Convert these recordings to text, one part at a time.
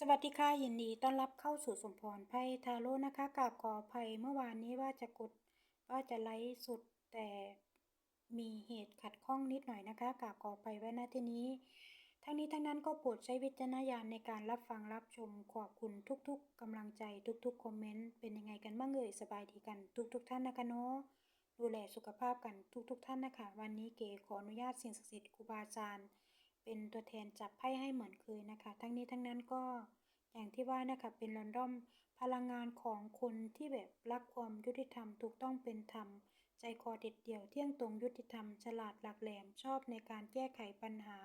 สวัสดีค่ะยินดีต้อนรับเข้าสู่สมพรไพ่ทาโร่นะคะกราบขออภัยเมื่อวานนี้ว่าจะกดว่าจะไลฟ์สดแต่มีเหตุขัดข้องนิดหน่อยนะคะกราบขออภัยไว้ณที่นี้ ทั้งนี้ทั้งนั้นก็โปรดใช้วิจารณญาณในการรับฟังรับชมขอบคุณทุกๆกำลังใจทุกๆคอมเมนต์เป็นยังไงกันบ้างเอ่ยสบายดีกันทุก ๆ ท่านนะคะเนาะดูแลสุขภาพกันทุก ๆ ท่านนะคะ วันนี้เก๋ขออนุญาตสิ่งศักดิ์สิทธิ์ครูบาอาจารย์ เป็นตัวแทนจับไพ่ให้เหมือนเคยนะคะ ทั้งนี้ทั้งนั้นก็อย่างที่ว่านะคะเป็นรอนดอมพลังงานของคนที่แบบรักความยุติธรรมถูกต้องเป็นธรรม ใจคอเด็ดเดี่ยวเที่ยงตรงยุติธรรม ฉลาดหลักแหลมชอบในการแก้ไขปัญหา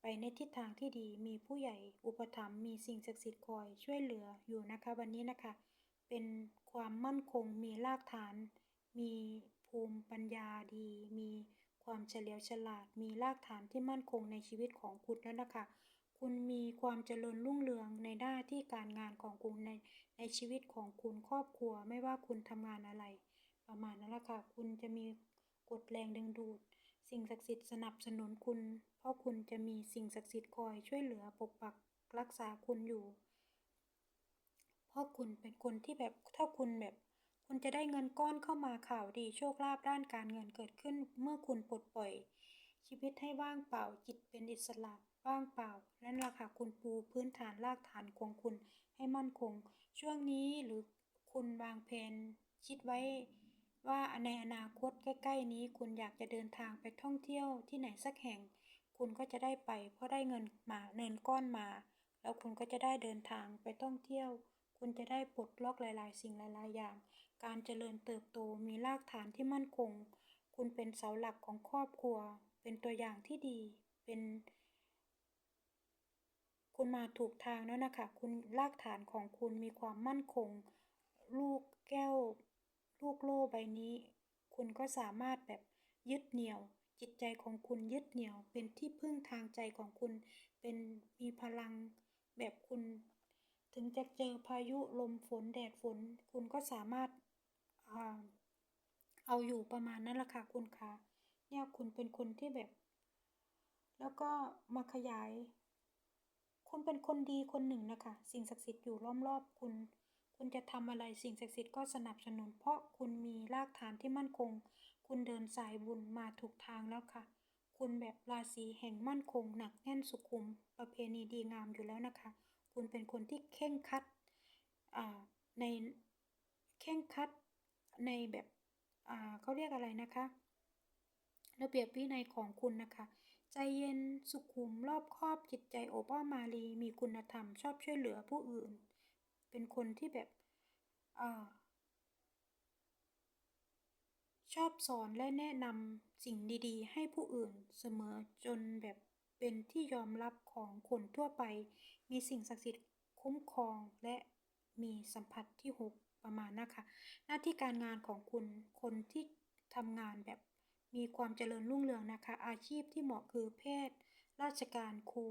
ไปในทิศทางที่ดีมีผู้ใหญ่อุปถัมภ์มีสิ่งศักดิ์สิทธิ์คอยช่วยเหลืออยู่นะคะ วันนี้นะคะ เป็นความมั่นคงมีรากฐาน มีภูมิปัญญาดี มี ความเฉลียวฉลาด มีรากฐานที่มั่นคงในชีวิตของคุณแล้วนะคะ คุณมีความเจริญรุ่งเรืองในหน้าที่การงานของคุณในในชีวิตของคุณครอบครัว ไม่ว่าคุณทำงานอะไร ประมาณนั้นแหละค่ะ คุณจะมีกฎแรงดึงดูด สิ่งศักดิ์สิทธิ์สนับสนุนคุณ เพราะคุณจะมีสิ่งศักดิ์สิทธิ์คอยช่วยเหลือปกปักรักษาคุณอยู่ เพราะคุณเป็นคนที่แบบถ้าคุณแบบ คุณจะได้เงินก้อนเข้ามาข่าวดีโชคลาภด้านการเงินเกิดขึ้น เมื่อคุณปลดปล่อย ชีวิตให้ว่างเปล่าจิตเป็นอิสระว่างเปล่า นั่นแหละค่ะคุณปูพื้นฐานรากฐานของคุณให้มั่นคง ช่วงนี้หรือคุณวางแผนคิดไว้ว่าในอนาคตใกล้ ๆ นี้คุณอยากจะเดินทางไปท่องเที่ยวที่ไหนสักแห่ง คุณก็จะได้ไป เพราะได้เงินมาเงินก้อนมา แล้วคุณก็จะได้เดินทางไปท่องเที่ยว คุณจะได้ปลดล็อกหลาย ๆ สิ่งหลาย ๆ อย่าง การเจริญเติบโตมีรากฐานที่มั่นคง คุณเป็นเสาหลักของครอบครัว เป็นตัวอย่างที่ดี เป็น คุณมาถูกทางแล้วนะคะ คุณรากฐานของคุณมีความมั่นคง ลูกแก้ว ลูกโล่ใบนี้ คุณก็สามารถแบบยึดเหนี่ยวจิตใจของคุณยึดเหนี่ยว เป็นที่พึ่งทางใจของคุณ เป็นมีพลังแบบคุณ ถึงจะเจอพายุลมฝนแดดฝน คุณก็สามารถอาเอาอยู่ประมาณนั้นแหละค่ะคุณคะเนี่ยคุณเป็นคนที่แบบ แล้วก็มาขยาย คุณเป็นคนดีคนหนึ่งนะคะ สิ่งศักดิ์สิทธิ์อยู่ล้อมรอบคุณ คุณจะทำอะไรสิ่งศักดิ์สิทธิ์ก็สนับสนุน เพราะคุณมีรากฐานที่มั่นคง คุณเดินสายบุญมาถูกทางแล้วค่ะ คุณแบบราศีแห่งมั่นคงหนักแน่นสุขุม ประเพณีดีงามอยู่แล้วนะคะ คุณเป็นคนที่เข่งคัดในเข่งคัดในแบบเขาเรียกอะไรนะคะ ระเบียบวินัยของคุณนะคะ ใจเย็นสุขุมรอบคอบจิตใจโอบอ้อมมาลีมีคุณธรรม ชอบช่วยเหลือผู้อื่น เป็นคนที่แบบอชอบสอนและแนะนำสิ่งดีๆ ให้ผู้อื่นเสมอจนแบบเป็นที่ยอมรับของคนทั่วไป มีสิ่งศักดิ์สิทธิ์คุ้มครองและมีสัมผัสที่หกประมาณนะคะหน้าที่การงานของคุณคนที่ทำงานแบบมีความเจริญรุ่งเรืองนะคะ อาชีพที่เหมาะคือแพทย์ ราชการครู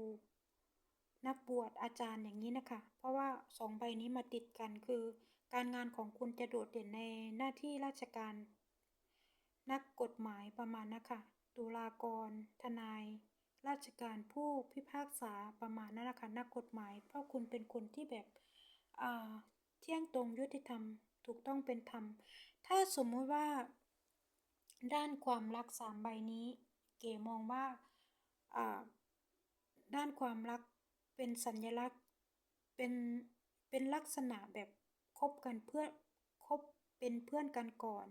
นักบวชอาจารย์อย่างนี้นะคะ เพราะว่าสองใบนี้มาติดกันคือ การงานของคุณจะโดดเด่นในหน้าที่ราชการ นักกฎหมายประมาณนะคะตุลากร ทนาย ราชการผู้พิพากษาประมาณนั้นนะคะนักกฎหมาย เพราะคุณเป็นคนที่แบบอ่าเที่ยงตรงยุติธรรมถูกต้องเป็นธรรม ถ้าสมมุติว่า ด้านความรักสามใบนี้ เก๋มองว่าอ่าด้านความรักเป็นสัญลักษณ์เป็นเป็นลักษณะแบบคบกันเพื่อคบเป็นเพื่อนกันก่อน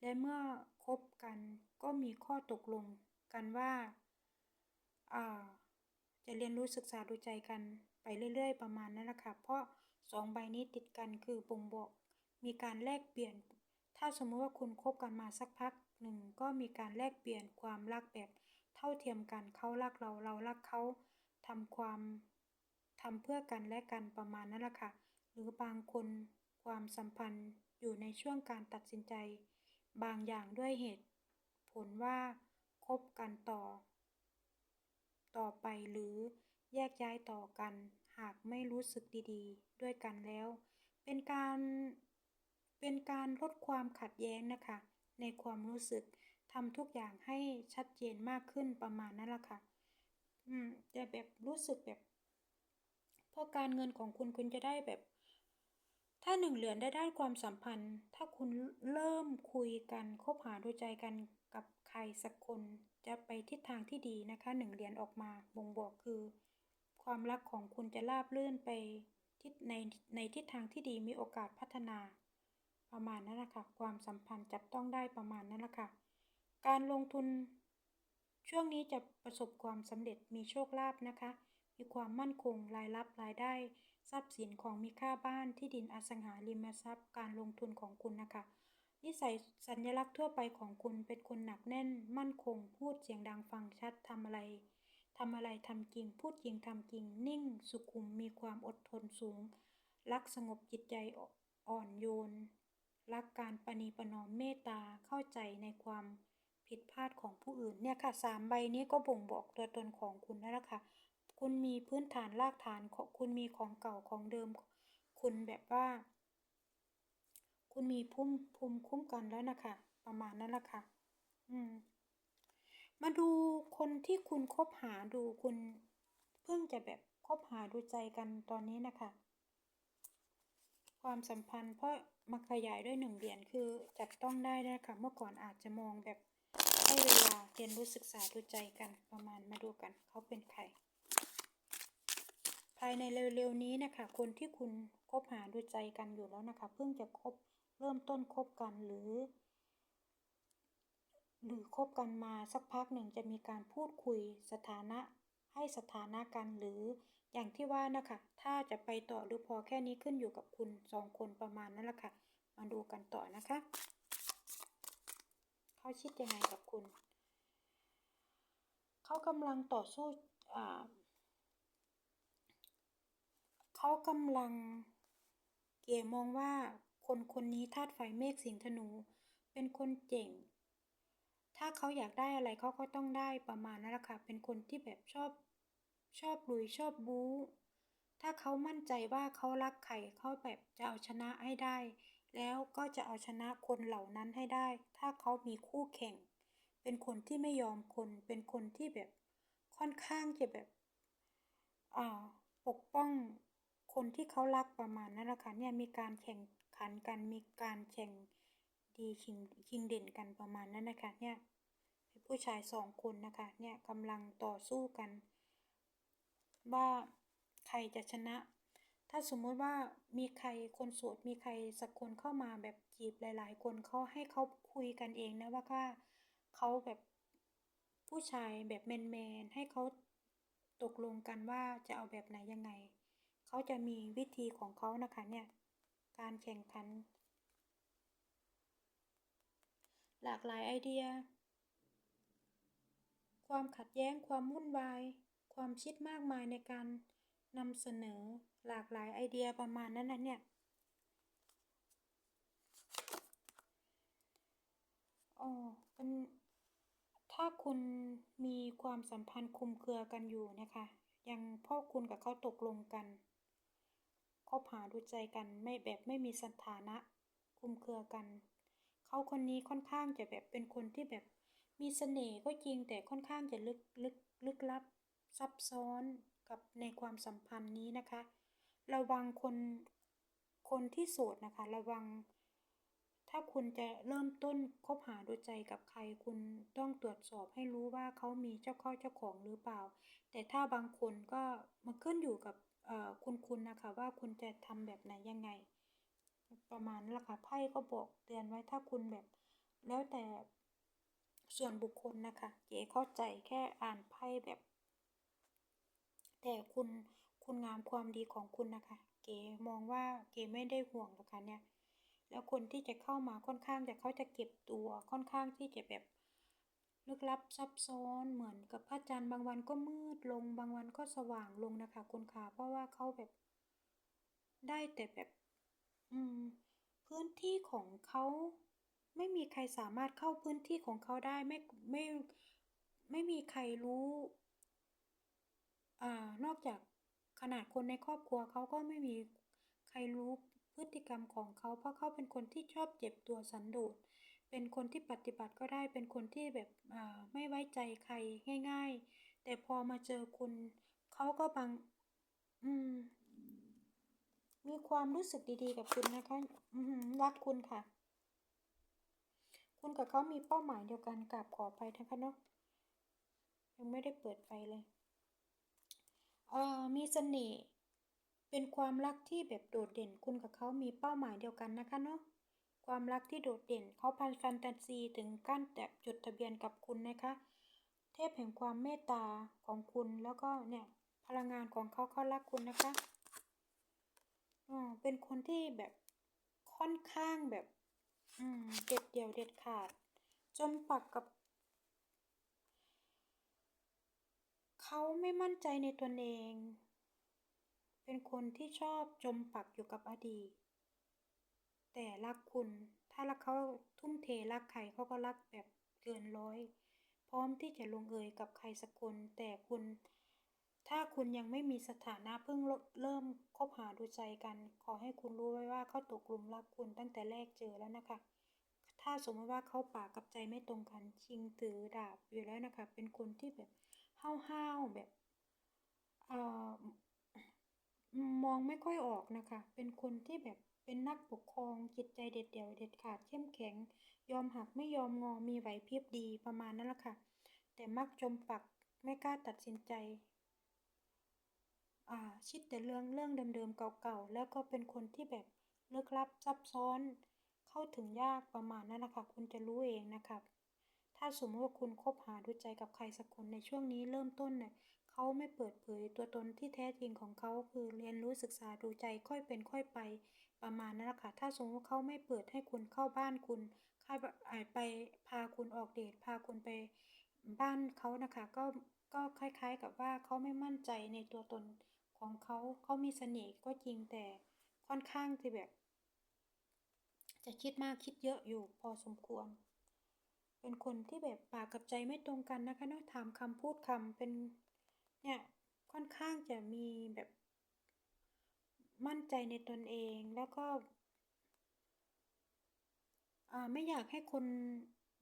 และเมื่อคบกันก็มีข้อตกลงกันว่า จะเรียนรู้ศึกษาดูใจกันไปเรื่อย ๆ ประมาณนั้นแหละค่ะ เพราะสองใบนี้ติดกันคือบ่งบอก มีการแลกเปลี่ยน ถ้าสมมติว่าคุณคบกันมาสักพักหนึ่งก็มีการแลกเปลี่ยนความรักแบบเท่าเทียมกันเขารักเราเรารักเขาทำความทำเพื่อกันและกันประมาณนั้นแหละค่ะ หรือบางคนความสัมพันธ์อยู่ในช่วงการตัดสินใจ บางอย่างด้วยเหตุ ผลว่าคบกันต่อ ต่อไปหรือแยกย้ายต่อกัน หากไม่รู้สึกดีๆ ด้วยกันแล้ว เป็นการเป็นการลดความขัดแย้งนะคะ ในความรู้สึกทำทุกอย่างให้ชัดเจนมากขึ้นประมาณนั้นแหละค่ะ อืมจะแบบรู้สึกแบบพราะการเงินของคุณคุณจะได้แบบ ถ้าหนึ่งเหรียญได้ด้านความสัมพันธ์ ถ้าคุณเริ่มคุยกันคบหาดูใจกันกับใครสักคน จะไปทิศทางที่ดีนะคะหนึ่งเหรียญออกมาบ่งบอกคือ ความรักของคุณจะราบรื่นไปทิศในในทิศทางที่ดีมีโอกาสพัฒนา ประมาณนั้นนะคะความสัมพันธ์จับต้องได้ประมาณนั้นนะคะการลงทุน ช่วงนี้จะประสบความสำเร็จมีโชคลาภนะคะ มีความมั่นคงรายรับรายได้ ทรัพย์สินของมีค่าบ้านที่ดินอสังหาริมทรัพย์ การลงทุนของคุณนะคะ นิสัยสัญลักษณ์ทั่วไปของคุณเป็นคนหนักแน่น มั่นคง พูดเสียงดังฟังชัดทำอะไรทำอะไรทำจริง พูดจริงทำจริง นิ่ง สุขุมมีความอดทนสูง รักสงบจิตใจอ่อนโยน รักการปณีประนอมเมตตาเข้าใจในความผิดพลาดของผู้อื่นเนี่ยค่ะสามใบนี้ก็บ่งบอกตัวตนของคุณนั่นแหละค่ะ คุณมีพื้นฐานรากฐานของคุณมีของเก่าของเดิม คุณแบบว่า คุณมีภูมิภูมิคุ้มกันแล้วนะคะ ประมาณนั้นละค่ะ อืม มาดูคนที่คุณคบหาดูคุณเพิ่งจะแบบคบหาดูใจกันตอนนี้นะคะ ความสัมพันธ์เพราะมาขยายด้วยหนึ่งเหรียญคือจับต้องได้นะคะเมื่อก่อนอาจจะมองแบบให้เวลาเรียนรู้ศึกษาดูใจกันประมาณมาดูกันเขาเป็นใครภายในเร็วๆนี้นะคะ คนที่คุณคบหาดูใจกันอยู่แล้วนะคะ เพิ่งจะคบ เริ่มต้นคบกันหรือ หรือคบกันมาสักพักหนึ่งจะมีการพูดคุยสถานะให้สถานะกันหรืออย่างที่ว่านะคะถ้าจะไปต่อหรือพอแค่นี้ขึ้นอยู่กับคุณสองคนประมาณนั้นแหละค่ะ มาดูกันต่อนะคะเขาคิดยังไงกับคุณ เขากำลังต่อสู้เขากำลังเก๋มองว่า คนคนนี้ธาตุไฟเมฆสิงห์ธนู เป็นคนเจ๋ง ถ้าเขาอยากได้อะไรเขาก็ต้องได้ประมาณนั้นแหละค่ะ เป็นคนที่แบบชอบ ชอบลุยชอบบู๊ ถ้าเขามั่นใจว่าเขารักใครเขาแบบจะเอาชนะให้ได้ แล้วก็จะเอาชนะคนเหล่านั้นให้ได้ ถ้าเขามีคู่แข่ง เป็นคนที่ไม่ยอมคน เป็นคนที่แบบค่อนข้างจะแบบอ่าปกป้องคนที่เขารักประมาณนั้นแหละค่ะเนี่ยมีการแข่ง ขันกันมีการแข่งดีชิงชิงเด่นกันประมาณนั้นนะคะเนี่ยผู้ชายสองคนนะคะเนี่ยกำลังต่อสู้กัน ว่าใครจะชนะ ถ้าสมมติว่ามีใครคนโสดมีใครสักคนเข้ามาแบบจีบหลาย ๆ คนเขาให้เขาคุยกันเองนะว่าว่าเขาแบบผู้ชายแบบแมนๆให้เขาตกลงกันว่าจะเอาแบบไหนยังไง เขาจะมีวิธีของเขานะคะเนี่ย การแข่งขัน หลากหลายไอเดีย ความขัดแย้งความวุ่นวาย ความคิดมากมายในการนำเสนอหลากหลายไอเดียประมาณนั้นนะเนี่ย อ๋อ เป็น ถ้าคุณมีความสัมพันธ์คุมเครือกันอยู่นะคะ ยังพ่อคุณกับเขาตกลงกัน คบหาดูใจกันไม่แบบไม่มีสถานะคุมเครือกัน เขาคนนี้ค่อนข้างจะแบบเป็นคนที่แบบมีเสน่ห์ก็จริงแต่ค่อนข้างจะลึกลึกลึกลับ ซับซ้อนกับในความสัมพันธ์นี้นะคะ ระวังคนคนที่โสดนะคะ ระวัง ถ้าคุณจะเริ่มต้นคบหาดูใจกับใครคุณต้องตรวจสอบให้รู้ว่าเขามีเจ้าเข้าเจ้าของหรือเปล่า แต่ถ้าบางคนก็มันขึ้นอยู่กับ คุณคุณนะคะว่าคุณจะทำแบบไหนยังไง ประมาณนั้นแหละค่ะไพ่ก็บอกเตือนไว้ถ้าคุณแบบ แล้วแต่ส่วนบุคคลนะคะ เก๋เข้าใจแค่อ่านไพ่แบบ แต่คุณคุณงามความดีของคุณนะคะ เก๋มองว่าเก๋ไม่ได้ห่วงหรอกค่ะเนี่ย แล้วคนที่จะเข้ามาค่อนข้างจะเขาจะเก็บตัวค่อนข้างที่จะแบบ ลึกลับซับซ้อนเหมือนกับพระจันทร์บางวันก็มืดลง บางวันก็สว่างลงนะคะ คุณขาเพราะว่าเขาแบบ ได้แต่แบบ อืม พื้นที่ของเขาไม่มีใครสามารถเข้าพื้นที่ของเขาได้ไม่ไม่ไม่มีใครรู้ อ่า นอกจากขนาดคนในครอบครัวเขาก็ไม่มีใครรู้พฤติกรรมของเขา เพราะเขาเป็นคนที่ชอบเจ็บตัวสันโดษ เป็นคนที่ปฏิบัติก็ได้ เป็นคนที่แบบอ่าไม่ไว้ใจใครง่าย ๆ แต่พอมาเจอคุณเขาก็บางอืม มีความรู้สึกดีๆ กับคุณนะคะอือหือรักคุณค่ะ คุณกับเขามีเป้าหมายเดียวกันกราบขอไปนะคะเนาะยังไม่ได้เปิดไฟเลยเอ่อมีเสน่ห์เป็นความรักที่แบบโดดเด่นคุณกับเขามีเป้าหมายเดียวกันนะคะเนาะ ความรักที่โดดเด่นเขาพันแฟนตาซีถึงกั้นแต่จดทะเบียนกับคุณนะคะ เทพแห่งความเมตตาของคุณแล้วก็เนี่ยพลังงานของเขาเขารักคุณนะคะอ๋อเป็นคนที่แบบค่อนข้างแบบ อืมเด็ดเดี่ยวเด็ดขาด จมปักกับเขาไม่มั่นใจในตนเอง เป็นคนที่ชอบจมปักอยู่กับอดีต แต่รักคุณ ถ้ารักเขาทุ่มเทรักใครเขาก็รักแบบเกินร้อย พร้อมที่จะลงเอยกับใครสักคน แต่คุณ ถ้าคุณยังไม่มีสถานะเพิ่งเริ่มคบหาดูใจกัน ขอให้คุณรู้ไว้ว่าเขาตกหลุมรักคุณตั้งแต่แรกเจอแล้วนะคะ ถ้าสมมติว่าเขาปากกับใจไม่ตรงกัน ชิงถือดาบอยู่แล้วนะคะ เป็นคนที่แบบห้าวๆแบบเอ่อมองไม่ค่อยออกนะคะ เป็นคนที่แบบ เป็นนักปกครองจิตใจเด็ดเดี่ยวเด็ดขาดเข้มแข็ง ยอมหักไม่ยอมงอมีไหวพริบดีประมาณนั้นแหละค่ะ แต่มักจมปักไม่กล้าตัดสินใจอ่าคิดแต่เรื่องเรื่องเดิมๆเก่าๆ แล้วก็เป็นคนที่แบบลึกลับซับซ้อน เข้าถึงยากประมาณนั้นนะค่ะ คุณจะรู้เองนะคะถ้าสมมติว่าคุณคบหาดูใจกับใครสักคนในช่วงนี้เริ่มต้นเนี่ยเขาไม่เปิดเผยตัวตนที่แท้จริงของเขาคือเรียนรู้ศึกษาดูใจค่อยเป็นค่อยไป ประมาณนั้นแหละค่ะ ถ้าสมมติว่าเขาไม่เปิดให้คุณเข้าบ้านคุณค่าไปพาคุณออกเดทพาคุณไปบ้านเขานะคะ ก็ก็คล้ายๆกับว่าเขาไม่มั่นใจในตัวตนของเขาเขามีเสน่ห์ก็จริงแต่ค่อนข้างที่แบบ จะคิดมากคิดเยอะอยู่พอสมควร เป็นคนที่แบบปากกับใจไม่ตรงกันนะคะเนาะถามคำพูดคำเป็นเนี่ยค่อนข้างจะมีแบบ มั่นใจในตนเองแล้วก็ไม่อยากให้คน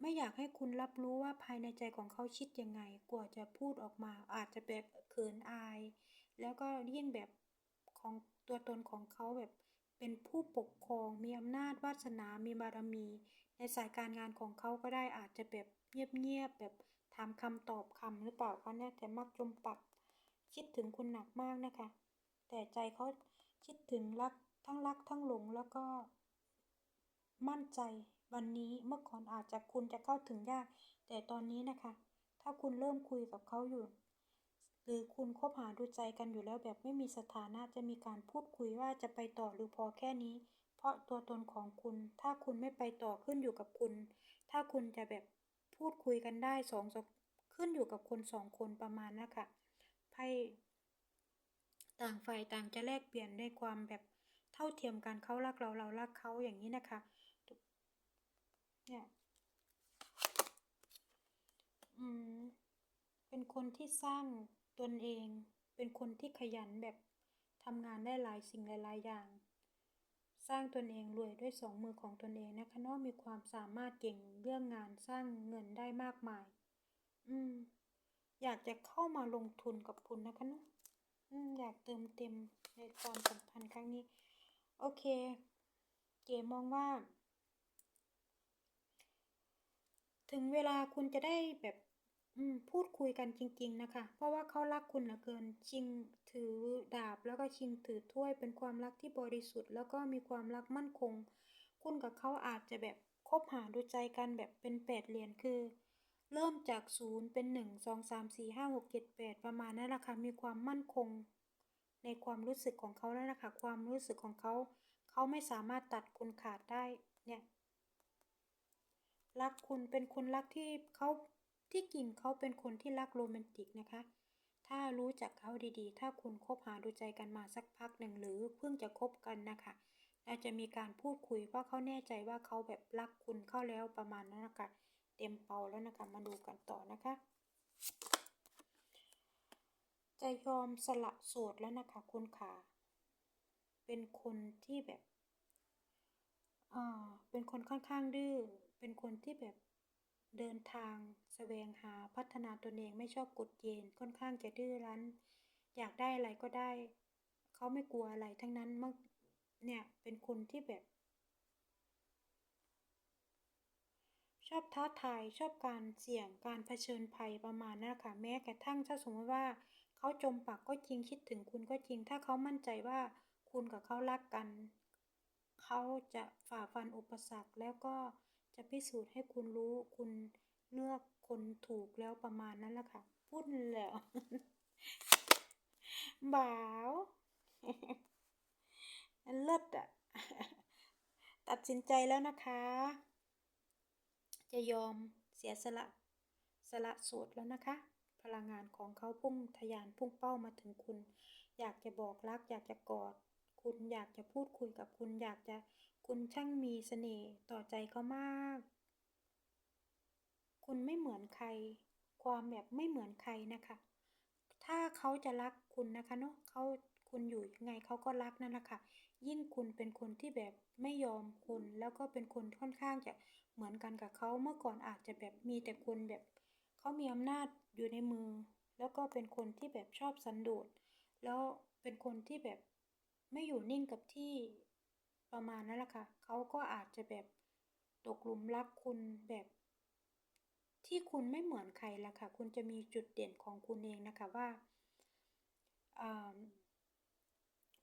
ไม่อยากให้คุณรับรู้ว่าภายในใจของเขาคิดยังไง กว่าจะพูดออกมา อาจจะแบบเขินอาย แล้วก็ยิ่งแบบของตัวตนของเขาแบบเป็นผู้ปกครองมีอำนาจวาสนา มีบารมี ในสายการงานของเขาก็ได้อาจจะแบบเงียบๆแบบถามคำตอบคำหรือเปล่าคะเนี่ยแต่มักจมปักคิดถึงคุณหนักมากนะคะ แต่ใจเขา คิดถึงรักทั้งรักทั้งหลงแล้วก็มั่นใจวันนี้เมื่อก่อนอาจจะคุณจะเข้าถึงยาก แต่ตอนนี้นะคะ ถ้าคุณเริ่มคุยกับเขาอยู่ หรือคุณคบหาดูใจกันอยู่แล้วแบบไม่มีสถานะจะมีการพูดคุยว่าจะไปต่อหรือพอแค่นี้ เพราะตัวตนของคุณ ถ้าคุณไม่ไปต่อขึ้นอยู่กับคุณ ถ้าคุณจะแบบพูดคุยกันได้สองขึ้นอยู่กับคนสองคนประมาณนะคะไพ่ ต่างฝ่ายต่างจะแลกเปลี่ยนในความแบบเท่าเทียมกันเขารักเราเรารักเขาอย่างนี้นะคะเนี่ยอืมเป็นคนที่สร้างตนเอง เป็นคนที่ขยันแบบทำงานได้หลายสิ่งหลาย ๆ อย่าง สร้างตนเองรวยด้วยสองมือของตนเองนะคะนาะมีความสามารถเก่งเรื่องงานสร้างเงินได้มากมาย อืม อยากจะเข้ามาลงทุนกับคุณนะคะเนาะ อยากเติมเต็มในความสัมพันธ์ครั้งนี้ โอเค เก๋มองว่า ถึงเวลาคุณจะได้แบบพูดคุยกันจริง ๆ นะคะ เพราะว่าเขารักคุณเหลือเกิน ชิงถือดาบแล้วก็ชิงถือถ้วย เป็นความรักที่บริสุทธิ์ แล้วก็มีความรักมั่นคง คุณกับเขาอาจจะแบบคบหาดูใจกันแบบเป็นแปดเหรียญคือ เริ่มจากศูนย์เป็นหนึ่งสองสามสี่ห้าหกเจ็ดแปดประมาณนั้นแหละค่ะมีความมั่นคง ในความรู้สึกของเขาแล้วนะคะความรู้สึกของเขาเขาไม่สามารถตัดคุณขาดได้เนี่ยรักคุณเป็นคนรักที่เขาที่จริงเขาเป็นคนที่รักโรแมนติกนะคะ ถ้ารู้จักเขาดีๆ ถ้าคุณคบหาดูใจกันมาสักพักหนึ่งหรือเพิ่งจะคบกันนะคะอาจจะมีการพูดคุยเพราะเขาแน่ใจว่าเขาแบบรักคุณเข้าแล้วประมาณนั้นนะคะ เต็มเป่าแล้วนะคะ มาดูกันต่อนะคะ จะยอมสละโสดแล้วนะคะคุณขาเป็นคนที่แบบอ่าเป็นคนค่อนข้างดื้อ เป็นคนที่แบบเดินทางแสวงหาพัฒนาตนเองไม่ชอบกดเกณฑ์ค่อนข้างจะดื้อรั้น อยากได้อะไรก็ได้ เขาไม่กลัวอะไรทั้งนั้นเมื่อเนี่ยเป็นคนที่แบบ ชอบท้าทายชอบการเสี่ยงการเผชิญภัยประมาณนั้นค่ะแม้กระทั่งถ้าสมมติว่าเขาจมปักก็จริงคิดถึงคุณก็จริง ถ้าเขามั่นใจว่าคุณกับเขารักกัน เขาจะฝ่าฟันอุปสรรคแล้วก็จะพิสูจน์ให้คุณรู้คุณเลือกคนถูกแล้วประมาณนั้นแหละค่ะพูดแล้วบ่าวเลิศอะตัดสินใจแล้วนะคะ จะยอมเสียสละสละโสดแล้วนะคะ พลังงานของเขาพุ่งทะยานพุ่งเป้ามาถึงคุณ อยากจะบอกรัก อยากจะกอด คุณอยากจะพูดคุยกับคุณ อยากจะคุณช่างมีเสน่ห์ต่อใจเขามาก คุณไม่เหมือนใคร ความแบบไม่เหมือนใครนะคะ ถ้าเขาจะรักคุณนะคะเนาะเขาคุณอยู่ยังไงเขาก็รักนั่นแหละค่ะ ยิ่งคุณเป็นคนที่แบบไม่ยอมคุณแล้วก็เป็นคนค่อนข้างจะ เหมือนกันกับเขาเมื่อก่อนอาจจะแบบมีแต่คนแบบเขามีอำนาจอยู่ในมือ แล้วก็เป็นคนที่แบบชอบสันโดษ แล้วเป็นคนที่แบบไม่อยู่นิ่งกับที่ประมาณนั้นแหละค่ะเขาก็อาจจะแบบตกหลุมรักคุณแบบ ที่คุณไม่เหมือนใครละค่ะ คุณจะมีจุดเด่นของคุณเองนะคะว่า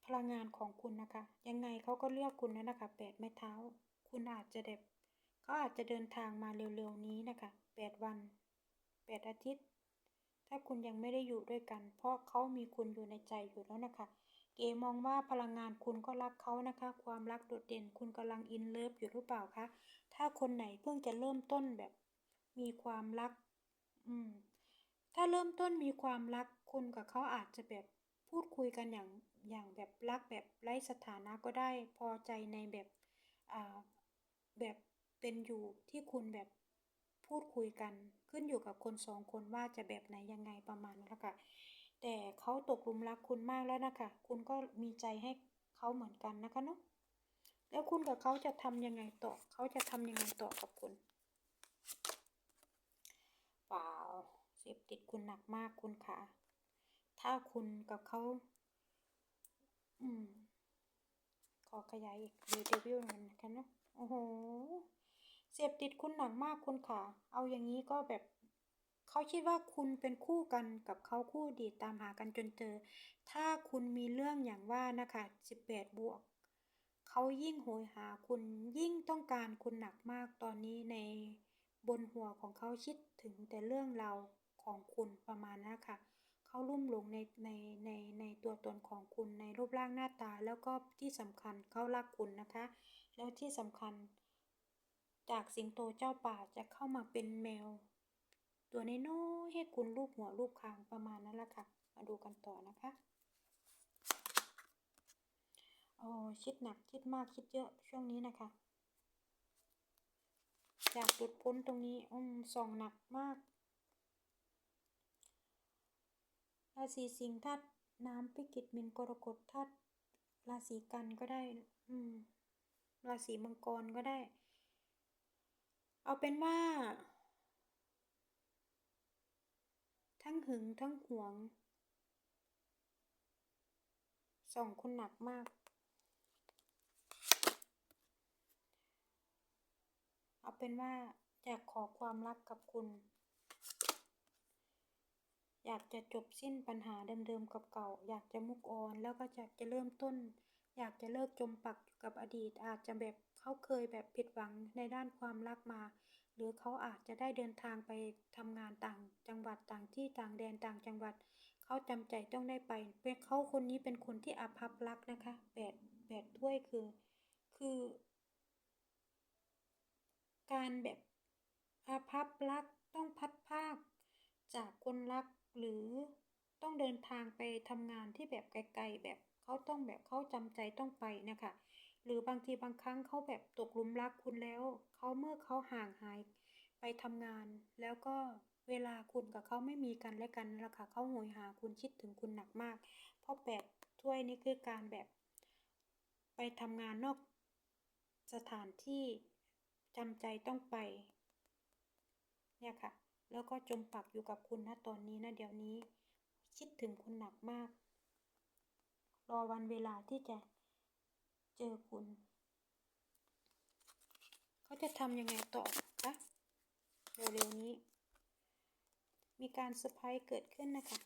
พลังงานของคุณนะคะ ยังไงเขาก็เลือกคุณนะนะคะแปดไม้เท้า คุณอาจจะเด็บ เขาอาจจะเดินทางมาเร็วๆนี้นะคะแปดวันแปดอาทิตย์ ถ้าคุณยังไม่ได้อยู่ด้วยกัน เพราะเขามีคุณอยู่ในใจอยู่แล้วนะคะ เกมองว่าพลังงานคุณก็รักเขานะคะ ความรักโดดเด่นคุณกำลังอินเลิฟอยู่หรือเปล่าคะ ถ้าคนไหนเพิ่งจะเริ่มต้นแบบ มีความรัก อืม ถ้าเริ่มต้นมีความรักคุณกับเขาอาจจะแบบพูดคุยกันอย่างอย่างแบบรักแบบไร้สถานะก็ได้ พอใจในแบบอ่าแบบ เป็นอยู่ที่คุณแบบพูดคุยกัน ขึ้นอยู่กับคนสองคนว่าจะแบบไหนยังไงประมาณนั้นค่ะ แต่เขาตกหลุมรักคุณมากแล้วนะคะ คุณก็มีใจให้เขาเหมือนกันนะคะเนาะแล้วคุณกับเขาจะทำยังไงต่อ เขาจะทำยังไงต่อกับคุณเปล่าเสพติดคุณหนักมากคุณค่ะ ถ้าคุณกับเขา อืม ขอขยายอีกดเดวิลมันกันนะโอ้โห เสพติดคุณหนักมากคุณค่ะ เอาอย่างนี้ก็แบบเขาคิดว่าคุณเป็นคู่กันกับเขาคู่ดีตามหากันจนเจอ ถ้าคุณมีเรื่องอย่างว่านะคะ18บวกเขายิ่งโหยหาคุณยิ่งต้องการคุณหนักมากตอนนี้ในบนหัวของเขาคิดถึงแต่เรื่องเราของคุณประมาณนั้นค่ะเขาลุ่มหลงในในในในตัวตนของคุณในรูปร่างหน้าตา แล้วก็ที่สำคัญเขารักคุณนะคะ แล้วที่สำคัญ จากสิงโตเจ้าป่าจะเข้ามาเป็นแมว ตัวน้อยให้คุณรูปหัวรูปคางประมาณนั้นแหละค่ะ มาดูกันต่อนะคะโอ้คิดหนักคิดมากคิดเยอะช่วงนี้นะคะอยากหลุดพ้นตรงนี้อืมส่องหนักมากราศีสิงห์ธาตุน้ำพิกิจมินกรกฎธาตุราศีกันก็ได้ อืมราศีมังกรก็ได้ เอาเป็นว่า ทั้งหึงทั้งหวง ส่องคุณหนักมาก เอาเป็นว่าอยากขอความรักกับคุณ อยากจะจบสิ้นปัญหาเดิมๆกับเก่า อยากจะมุกออนแล้วก็อยากจะเริ่มต้น อยากจะเลิกจมปักกับอดีตอาจจะแบบ เขาเคยแบบผิดหวังในด้านความรักมา หรือเขาอาจจะได้เดินทางไปทำงานต่างจังหวัดต่างที่ต่างแดนต่างจังหวัด เขาจำใจต้องได้ไปเป็นเขาคนนี้เป็นคนที่อาภัพรักนะคะแปดแปดถ้วยคือ คือ การแบบอาภัพรักต้องพัดภาค จากคนรักหรือต้องเดินทางไปทำงานที่แบบไกลๆแบบเขาต้องแบบเขาจำใจต้องไปนะคะ หรือบางทีบางครั้งเขาแบบตกลุมรักคุณแล้วเขาเมื่อเขาห่างหายไปทำงาน แล้วก็เวลาคุณกับเขาไม่มีกันและกันแล้วค่ะเขาโหยหาคุณคิดถึงคุณหนักมาก เพราะแปดถ้วยนี่คือการแบบ ไปทำงานนอกสถานที่จำใจต้องไป เนี่ยค่ะ แล้วก็จมปักอยู่กับคุณนะตอนนี้นะเดี๋ยวนี้ คิดถึงคุณหนักมาก รอวันเวลาที่จะ เจอคุณ เขาจะทำยังไงต่อคะเร็วๆนี้ มีการเซอร์ไพรส์เกิดขึ้นนะคะ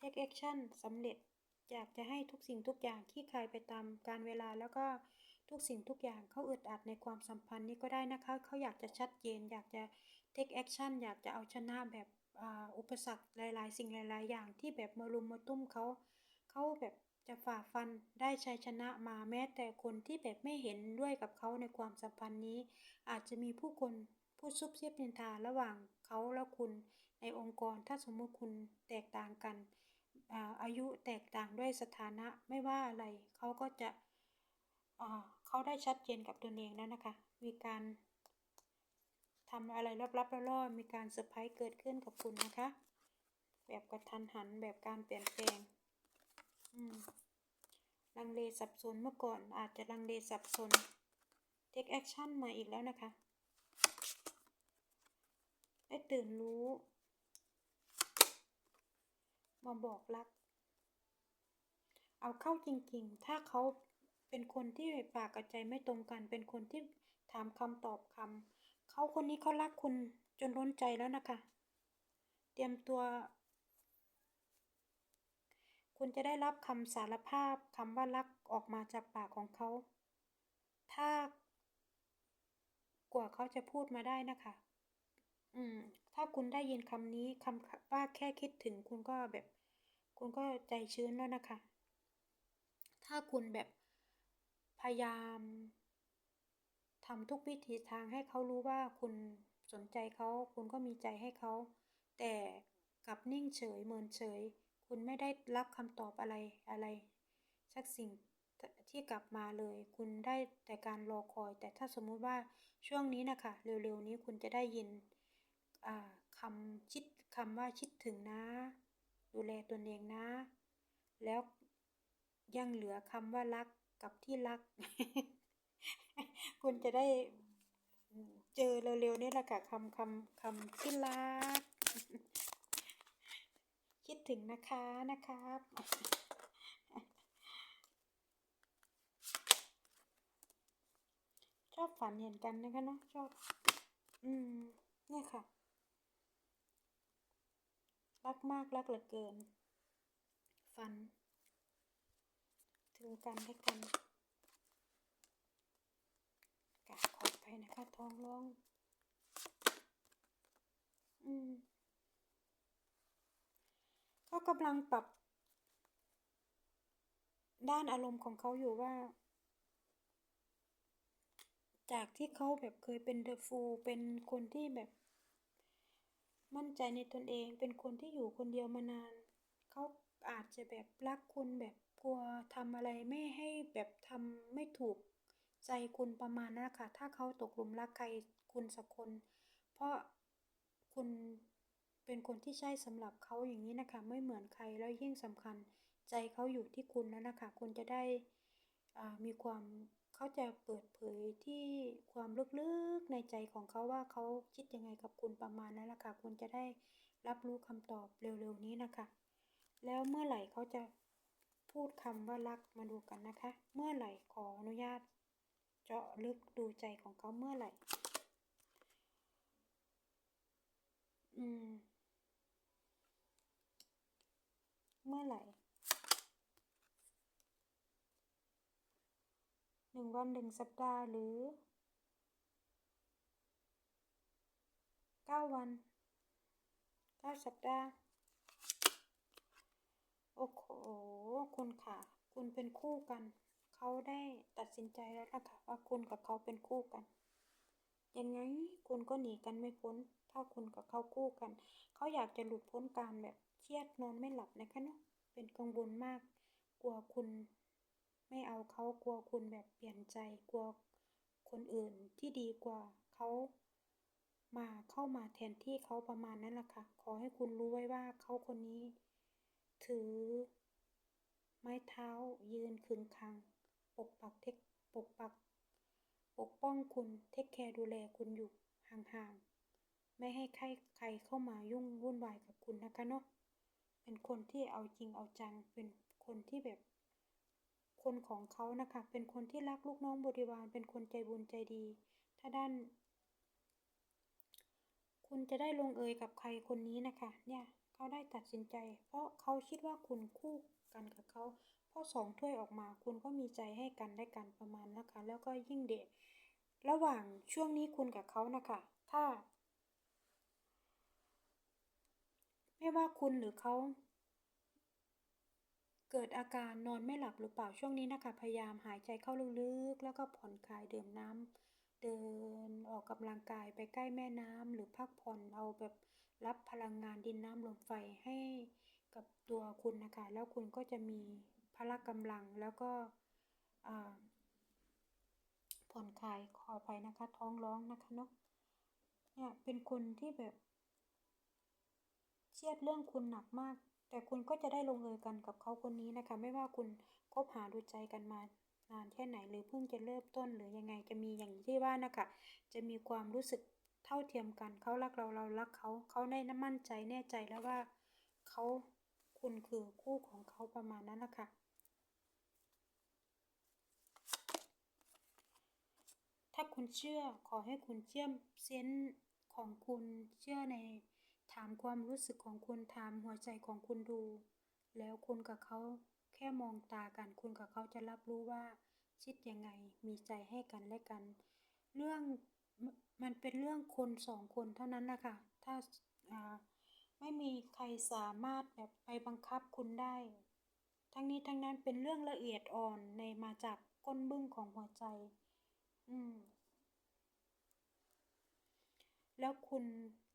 Take action สำเร็จอยากจะให้ทุกสิ่งทุกอย่างที่คลายไปตามการเวลาแล้วก็ทุกสิ่งทุกอย่างเขาอึดอัดในความสัมพันธ์นี้ก็ได้นะคะเขาอยากจะชัดเจน อยากจะ take action อยากจะเอาชนะแบบอุปสรรคหลาย ๆ สิ่งหลาย ๆ อย่างที่แบบมารุมมาตุ้มเขาเขาแบบ จะฝ่าฟันได้ชัยชนะมาแม้แต่คนที่แบบไม่เห็นด้วยกับเขาในความสัมพันธ์นี้ อาจจะมีผู้คนพูดซุบเซียบนินทาระหว่างเขาและคุณในองค์กรถ้าสมมติคุณแตกต่างกันอาอายุแตกต่างด้วยสถานะไม่ว่าอะไรเขาก็จะอ่าเขาได้ชัดเจนกับตนเองแล้วนะคะ มีการทำอะไรลับๆล่อๆมีการเซอร์ไพรส์เกิดขึ้นกับคุณนะคะ แบบกระทันหันแบบการเปลี่ยนแปลง ลังเลสับสนเมื่อก่อนอาจจะลังเลสับสน take action มาอีกแล้วนะคะ ได้ตื่นรู้ มาบอกรัก เอาเข้าจริงๆ ถ้าเขาเป็นคนที่ปากกับใจไม่ตรงกัน เป็นคนที่ถามคำตอบคำเขาคนนี้เขารักคุณจนล้นใจแล้วนะคะ เตรียมตัว คุณจะได้รับคำสารภาพคำว่ารักออกมาจากปากของเขา ถ้ากว่าเขาจะพูดมาได้นะคะ อืม ถ้าคุณได้ยินคำนี้คำว่าแค่คิดถึงคุณก็แบบ คุณก็ใจชื้นแล้วนะคะ ถ้าคุณแบบพยายามทำทุกวิถีทางให้เขารู้ว่าคุณสนใจเขา คุณก็มีใจให้เขา แต่กับนิ่งเฉยเมินเฉย คุณไม่ได้รับคำตอบอะไรอะไร สักสิ่งที่กลับมาเลย คุณได้แต่การรอคอย แต่ถ้าสมมุติว่าช่วงนี้นะคะเร็วๆนี้คุณจะได้ยินคำคิดคำว่าคิดถึงนะ ดูแลตนเองนะ แล้วยังเหลือคำว่ารักกับที่รัก คุณจะได้เจอเร็วๆนี่แหละค่ะคำคำคำที่รัก คิดถึงนะคะนะครับ ชอบฝันเห็นกันนะคะเนาะชอบ อืมเนี่ยค่ะ รักมากรักเหลือเกิน ฝัน ถึงกันและกันกราขอไปนะคะท้องร้อง อืม เขากำลังปรับ ด้านอารมณ์ของเขาอยู่ว่า จากที่เขาแบบเคยเป็นเดอะฟูลเป็นคนที่แบบ มั่นใจในตนเอง เป็นคนที่อยู่คนเดียวมานาน เขาอาจจะแบบรักคุณแบบกลัวทำอะไรไม่ให้แบบทำไม่ถูกใจคุณประมาณนั้นค่ะ ถ้าเขาตกหลุมรักใครคุณสักคน เพราะคุณ เป็นคนที่ใช่สำหรับเขาอย่างนี้นะคะ ไม่เหมือนใครแล้วยิ่งสำคัญใจเขาอยู่ที่คุณแล้วนะคะ คุณจะได้มีความเขาจะเปิดเผยที่ความลึกๆในใจของเขาว่าเขาคิดยังไงกับคุณประมาณนั้นละค่ะคุณจะได้รับรู้คำตอบเร็วๆนี้นะคะ แล้วเมื่อไหร่เขาจะพูดคำว่ารักมาดูกันนะคะ เมื่อไหร่ขออนุญาต เจาะลึกดูใจของเขาเมื่อไหร่ อืม เมื่อไหร่หนึ่งวันหนึ่งสัปดาห์หรือเก้าวันเก้าสัปดาห์ โอ้โหคุณค่ะ คุณเป็นคู่กัน เขาได้ตัดสินใจแล้วนะคะว่าคุณกับเขาเป็นคู่กัน ยังไงคุณก็หนีกันไม่พ้น ถ้าคุณกับเขาคู่กัน เขาอยากจะหลุดพ้นการแบบ รียดนอนไม่หลับนะคะเนาะเป็นกังวลมาก กลัวคุณ ไม่เอาเขากลัวคุณแบบเปลี่ยนใจกลัวคนอื่นที่ดีกว่าเขามาเข้ามาแทนที่เขาประมาณนั้นแหละค่ะ ขอให้คุณรู้ไว้ว่าเขาคนนี้ ถือ ไม้เท้ายืนขึงขัง ปกปักเทคปกปัก ปกป้องคุณเทคแคร์ดูแลคุณอยู่ห่างๆ ไม่ให้ใครใครเข้ามายุ่งวุ่นวายกับคุณนะคะเนาะ เป็นคนที่เอาจริงเอาจัง เป็นคนที่แบบ คนของเขานะคะ เป็นคนที่รักลูกน้องบริวาร เป็นคนใจบุญใจดี ถ้าด้าน คุณจะได้ลงเอยกับใครคนนี้นะคะ เนี่ยเขาได้ตัดสินใจ เพราะเขาคิดว่าคุณคู่กันกับเขาเพราะสองถ้วยออกมาคุณก็มีใจให้กันได้กันประมาณนะคะ แล้วก็ยิ่งเดทระหว่างช่วงนี้คุณกับเขานะคะ ถ้า ไม่ว่าคุณหรือเขา เกิดอาการนอนไม่หลับหรือเปล่าช่วงนี้นะคะ พยายามหายใจเข้าลึกๆ แล้วก็ผ่อนคลายดื่มน้ำเดินออกกำลังกายไปใกล้แม่น้ำหรือพักผ่อนเอาแบบรับพลังงานดินน้ำลมไฟให้กับตัวคุณนะคะ แล้วคุณก็จะมีพละกำลังแล้วก็ผ่อนคลายขอไปนะคะ ท้องร้องนะคะเนาะเนี่ยเป็นคนที่แบบ รียดเรื่องคุณหนักมาก แต่คุณก็จะได้ลงเอยกันกับเขาคนนี้นะคะ ไม่ว่าคุณคบหาดูใจกันมานานแค่ไหนหรือเพิ่งจะเริ่มต้น หรือยังไงจะมีอย่างที่ว่านะคะจะมีความรู้สึกเท่าเทียมกันเขารักเราเรารักเขาเขาได้ำมั่นใจแน่ใจแล้วว่าเขาคุณคือคู่ของเขาประมาณนั้นนะคะถ้าคุณเชื่อขอให้คุณเชื่อมเซนส์ของคุณเชื่อใน ถามความรู้สึกของคุณถามหัวใจของคุณดู แล้วคุณกับเขาแค่มองตากัน คุณกับเขาจะรับรู้ว่าคิดยังไงมีใจให้กันและกัน เรื่องมันเป็นเรื่องคนสองคนเท่านั้นนะคะถ้าอ่าไม่มีใครสามารถแบบไปบังคับคุณได้ ทั้งนี้ทั้งนั้นเป็นเรื่องละเอียดอ่อนในมาจากก้นบึ้งของหัวใจ อืม แล้วคุณ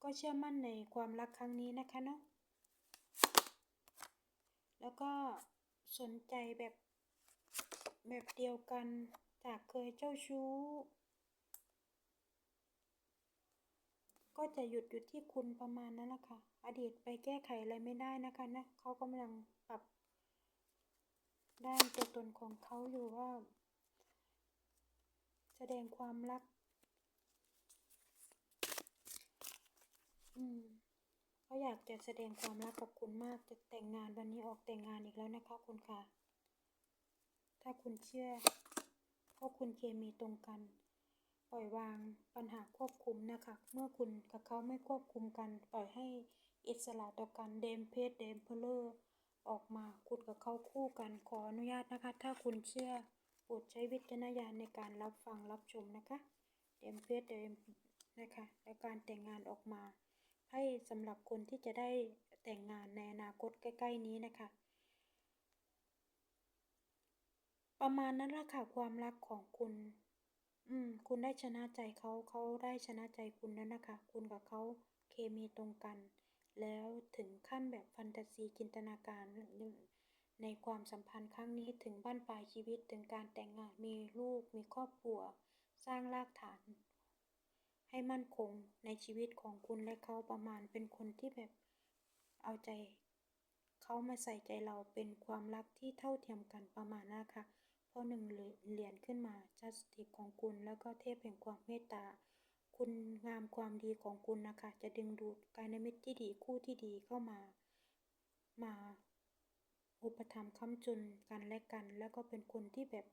ก็เชื่อมั่นในความรักครั้งนี้นะคะเนาะ แล้วก็สนใจแบบแบบเดียวกันจากเคยเจ้าชู้ ก็จะหยุดอยู่ที่คุณประมาณนั้นแหละค่ะ อดีตไปแก้ไขอะไรไม่ได้นะคะนะเขากำลังปรับด้านตัวตนของเขาอยู่ว่า แสดงความรัก อืม เขาอยากจะแสดงความรักกับคุณมากจะแต่งงานวันนี้ออกแต่งงานอีกแล้วนะคะคุณค่ะ ถ้าคุณเชื่อเพราะคุณเคมีตรงกัน ปล่อยวางปัญหาควบคุมนะคะ เมื่อคุณกับเขาไม่ควบคุมกัน ปล่อยให้อิสระต่อกันเดมเพศเดมเพลอร์ออกมาคุณกับเขาคู่กันขออนุญาตนะคะ ถ้าคุณเชื่อโปรดใช้วิจารณญาณในการรับฟังรับชมนะคะ เดมเพศเดมนะคะและการแต่งงานออกมา ให้สำหรับคนที่จะได้แต่งงานในอนาคตใกล้ ๆ นี้นะคะ ประมาณนั้นละค่ะความรักของคุณ อืม คุณได้ชนะใจเขาเขาได้ชนะใจคุณแล้วนะคะ คุณกับเขาเคมีตรงกัน แล้วถึงขั้นแบบแฟนตาซีจินตนาการในความสัมพันธ์ครั้งนี้ถึงบ้านปลายชีวิตถึงการแต่งงานมีลูกมีครอบครัว สร้างรากฐาน ให้มั่นคงในชีวิตของคุณและเขาประมาณเป็นคนที่แบบเอาใจ เขามาใส่ใจเราเป็นความรักที่เท่าเทียมกันประมาณนะคะพราะหนึ่งเหรียญขึ้นมาจัสติของคุณแล้วก็เทพแห่งความเมตตา คุณงามความดีของคุณนะคะ จะดึงดูดการนมิตรที่ดีคู่ที่ดีเข้ามา มาอุปถัมภ์ค้ำจุนกันและกัน แล้วก็เป็นคนที่แบบ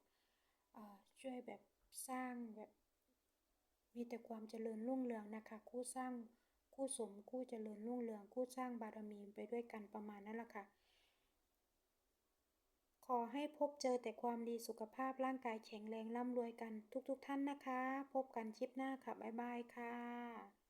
ช่วยแบบสร้างแบบ มีแต่ความเจริญรุ่งเรืองนะคะ คู่สร้างคู่สมคู่เจริญรุ่งเรืองคู่สร้างบารมีไปด้วยกันประมาณนั้นแหละค่ะ ขอให้พบเจอแต่ความดีสุขภาพร่างกายแข็งแรงร่ำรวยกันทุกๆทท่านนะคะ พบกันคลิปหน้าค่ะ บ๊ายบายค่ะ